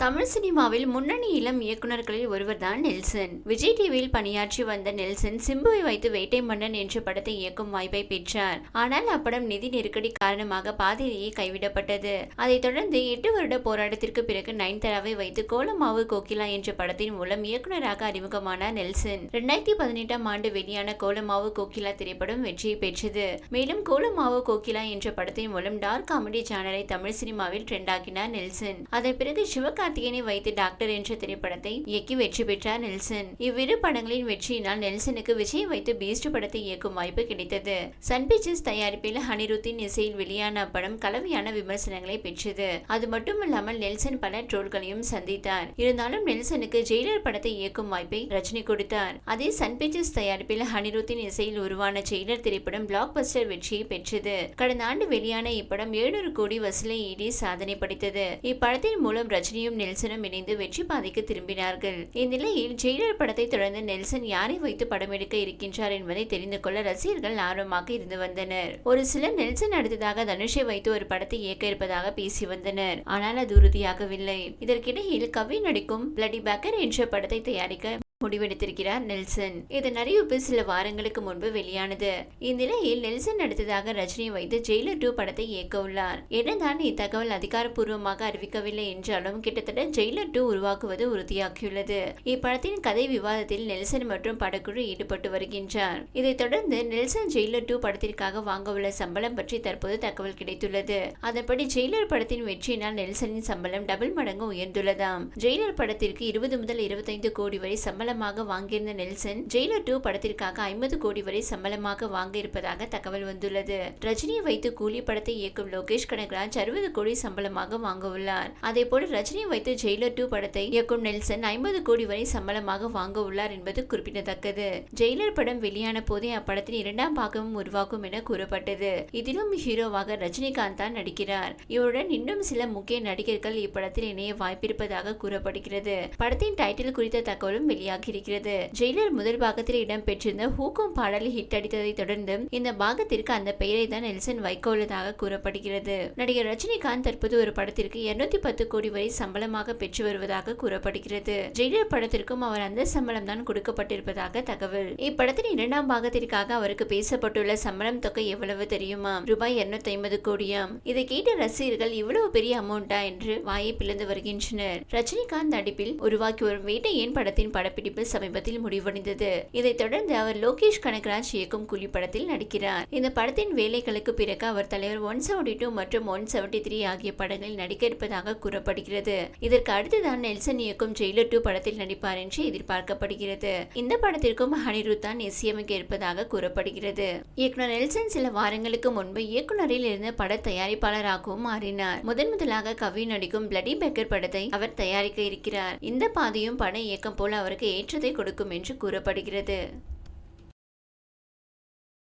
தமிழ் சினிமாவில் முன்னணி இளம் இயக்குனர்களில் ஒருவர்தான் நெல்சன். விஜய் டிவியில் பணியாற்றி வந்த நெல்சன் சிம்புவை வைத்து வேட்டை மன்னன் என்ற படத்தை இயக்கும் வாய்ப்பை பெற்றார். ஆனால் அப்படம் நிதி நெருக்கடி காரணமாக பாதியிலேயே கைவிடப்பட்டது. அதைத் தொடர்ந்து எட்டு வருட போராட்டத்திற்கு பிறகு நயன்தாராவை வைத்து கோலமாவு கோகிலா என்ற படத்தின் மூலம் இயக்குனராக அறிமுகமானார் நெல்சன். இரண்டாயிரத்தி பதினெட்டாம் ஆண்டு வெளியான கோலமாவு கோகிலா திரைப்படம் வெற்றியை பெற்றது. மேலும் கோலமாவு கோகிலா என்ற படத்தின் மூலம் டார்க் காமெடி ஜானரை தமிழ் சினிமாவில் ட்ரெண்டாக்கினார் நெல்சன். அதன் பிறகு சிவகார்த்திகேயனை வைத்து டாக்டர் என்ற திரைப்படத்தை இயக்கி வெற்றி பெற்றார் நெல்சன். இவ்விரு படங்களின் வெற்றியினால் நெல்சனுக்கு விஜய் வைத்து பீஸ்ட் படத்தை இயக்கும் வாய்ப்பு கிடைத்தது. சன் பிக்சர்ஸ் தயாரிப்பில் ஹனிருத்தின் இசையில் வெளியான படம் கலவையான விமர்சனங்களை பெற்றது. அது மட்டுமல்லாமல் நெல்சன் பல ட்ரோல்களையும் சந்தித்தார். இருந்தாலும் நெல்சனுக்கு ஜெயிலர் படத்தை இயக்கும் வாய்ப்பை ரஜினி கொடுத்தார். அதே சன் பிக்சர்ஸ் தயாரிப்பில் ஹனிருத்தின் இசையில் உருவான ஜெயிலர் திரைப்படம் பிளாக் பஸ்டர் வெற்றியை பெற்றது. கடந்த ஆண்டு வெளியான இப்படம் எழுநூறு கோடி வசூலை ஈடி சாதனை படைத்தது. இப்படத்தின் மூலம் ரஜினியும் நெல்சனும் இணைந்து வெற்றி பாதைக்கு திரும்பினார்கள். இந்நிலையில் ஜெயிலர் படத்தை தொடர்ந்து நெல்சன் யாரை வைத்து படம் எடுக்க இருக்கின்றார் என்பதை தெரிந்து கொள்ள ரசிகர்கள் ஆர்வமாக இருந்து வந்தனர். ஒரு சிலர் நெல்சன் அடுத்ததாக தனுஷை வைத்து ஒரு படத்தை இயக்க இருப்பதாக பேசி வந்தனர். ஆனால் அது உறுதியாகவில்லை. இதற்கிடையில் கவி நடிக்கும் பிளடி பேக்கர் என்ற படத்தை தயாரிக்க முடிவெடுத்திருக்கிறார் நெல்சன். இதன் அறிவிப்பு சில வாரங்களுக்கு முன்பு வெளியானது. இந்நிலையில் நெல்சன் அடுத்ததாக ரஜினி வைத்து ஜெயிலர் டூ படத்தை இயக்க உள்ளார். என்னதான் இத்தகவல் அதிகாரப்பூர்வமாக அறிவிக்கவில்லை என்றாலும் கிட்டத்தட்ட ஜெயிலர் டூ உருவாக்குவது உறுதியாகியுள்ளது. இப்படத்தின் கதை விவாதத்தில் நெல்சன் மற்றும் படக்குழு ஈடுபட்டு வருகின்றார். இதைத் தொடர்ந்து நெல்சன் ஜெயிலர் டூ படத்திற்காக வாங்க உள்ள சம்பளம் பற்றி தற்போது தகவல் கிடைத்துள்ளது. அதன்படி ஜெயிலர் படத்தின் வெற்றியினால் நெல்சனின் சம்பளம் டபுள் மடங்கு உயர்ந்துள்ளதாம். ஜெயிலர் படத்திற்கு இருபது முதல் இருபத்தைந்து கோடி வரை சம்பளம் சம்பளமாக வாங்கியிருந்த நெல்சன் ஜெயிலர் டூ படத்திற்காக ஐம்பது கோடி வரை சம்பளமாக வாங்க இருப்பதாக தகவல் வந்துள்ளது. ரஜினியை வைத்து கூலி படத்தை இயக்கும் லோகேஷ் கனகராஜ் அறுபது கோடி சம்பளமாக வாங்க உள்ளார் அதே போல ரஜினியை வைத்து ஜெயிலர் டூ படத்தை இயக்கும் நெல்சன் ஐம்பது கோடி வரை சம்பளமாக வாங்க உள்ளார் என்பது குறிப்பிடத்தக்கது. ஜெயிலர் படம் வெளியான போதே அப்படத்தின் இரண்டாம் பாகமும் உருவாகும் என கூறப்பட்டது. இதிலும் ஹீரோவாக ரஜினிகாந்த் தான் நடிக்கிறார். இவருடன் இன்னும் சில முக்கிய நடிகர்கள் இப்படத்தில் இணைய வாய்ப்பிருப்பதாக கூறப்படுகிறது. படத்தின் டைட்டில் குறித்த தகவலும் வெளியாக வெளியாகியிருக்கிறது ஜெயிலர் முதல் பாகத்தில் இடம்பெற்றிருந்த ஹூக்கும் பாடல் ஹிட் அடித்ததை தொடர்ந்து இந்த பாகத்திற்கு அந்த பெயரை தான் நெல்சன் வைக்க உள்ளதாக கூறப்படுகிறது. நடிகர் ரஜினிகாந்த் தற்போது ஒரு படத்திற்கு இருநூத்தி பத்து கோடி வரை சம்பளமாக பெற்று வருவதாக கூறப்படுகிறது. ஜெயிலர் படத்திற்கும் அவர் அந்த சம்பளம் தான் கொடுக்கப்பட்டிருப்பதாக தகவல். இப்படத்தின் இரண்டாம் பாகத்திற்காக அவருக்கு பேசப்பட்டுள்ள சம்பளம் தொகை எவ்வளவு தெரியுமா? ரூபாய் இருநூத்தி ஐம்பது கோடியாம். இதை கேட்ட ரசிகர்கள் இவ்வளவு பெரிய அமௌண்டா என்று வாயை பிளந்து வருகின்றனர். ரஜினிகாந்த் நடிப்பில் உருவாக்கி வரும் வேட்டையன் படத்தின் படப்பிடிப்பு நடிப்பு சமீபத்தில் முடிவடைந்தது. இதைத் தொடர்ந்து அவர் லோகேஷ் கனகராஜ் இயக்கும் கூலி படத்தில் நடிக்கிறார். இந்த படத்தின் வேலைகளுக்கு பிறகு அவர் தலைவர் ஒன் செவன்டி டூ மற்றும் ஒன் செவன்டி த்ரீ ஆகிய படங்களில் நடிக்க இருப்பதாக கூறப்படுகிறது. இதற்கு அடுத்துதான் நெல்சன் இயக்கும் ஜெயிலர் டூ படத்தில் நடிப்பார் என்று எதிர்பார்க்கப்படுகிறது. இந்த படத்திற்கும் ஹனிருத் தான் இசையமைக்க இருப்பதாக கூறப்படுகிறது. இயக்குனர் நெல்சன் சில வாரங்களுக்கு முன்பு இயக்குனரில் இருந்து பட தயாரிப்பாளராகவும் மாறினார். முதன் முதலாக கவி நடிக்கும் பிளடி பெக்கர் படத்தை அவர் தயாரிக்க இருக்கிறார். இந்த பாதையும் பட இயக்கம் போல அவருக்கு ஏற்றதை கொடுக்கும் என்று கூறப்படுகிறது.